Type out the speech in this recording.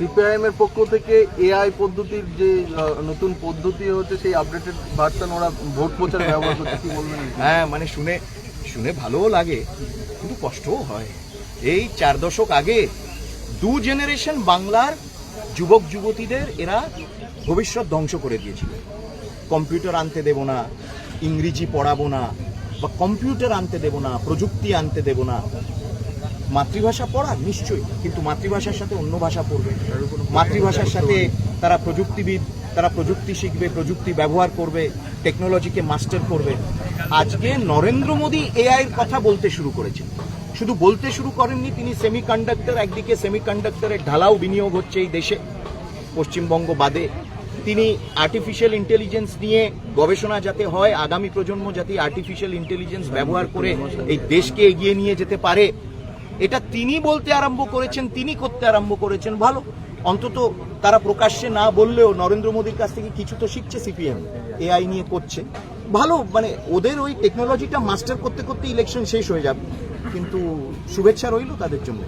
CPIM এর পক্ষ থেকে এআই পদ্ধতির যে নতুন পদ্ধতি হচ্ছে সেই আপডেটেড ভার্সন ওরা ভোট প্রচার ব্যবহার করছে, কি বলবেন হ্যাঁ মানে শুনে শুনে ভালোও লাগে, কিন্তু কষ্টও হয়। এই চার দশক আগে দু জেনারেশন বাংলার যুবক যুবতীদের এরা ভবিষ্যৎ ধ্বংস করে দিয়েছিল। কম্পিউটার আনতে দেব না, ইংরেজি পড়াবো না, বা কম্পিউটার আনতে দেব না, প্রযুক্তি আনতে দেব না মাতৃভাষা পড়া নিশ্চয়ই কিন্তু মাতৃভাষার সাথে অন্য ভাষা পড়বে। মাতৃভাষার সাথে তারা প্রযুক্তিবিদ তারা প্রযুক্তি শিখবে প্রযুক্তি ব্যবহার করবে টেকনোলজিকে মাস্টার করবে। আজকে নরেন্দ্র মোদী এআই এর কথা বলতে শুরু করেছেন। শুধু বলতে শুরু করেননি তিনি সেমিকন্ডাক্টর একদিকে সেমিকন্ডাক্টরের ঢালাও বিনিয়োগ হচ্ছে এই দেশে পশ্চিমবঙ্গ বাদে। তিনি আর্টিফিশিয়াল ইন্টেলিজেন্স নিয়ে গবেষণা যাতে হয় আগামী প্রজন্ম যাতে আর্টিফিশিয়াল ইন্টেলিজেন্স ব্যবহার করে এই দেশকে এগিয়ে নিয়ে যেতে পারে এটা তিনি বলতে আরম্ভ করেছেন, তিনি করতে আরম্ভ করেছেন, ভালো। অন্তত তারা প্রকাশ্যে না বললেও নরেন্দ্র মোদীর কাছ থেকে কিছু তো শিখছে সিপিএম, এআই নিয়ে করছে। ভালো মানে ওদের ওই টেকনোলজিটা মাস্টার করতে করতে ইলেকশন শেষ হয়ে যাবে। কিন্তু শুভেচ্ছা রইল তাদের জন্য।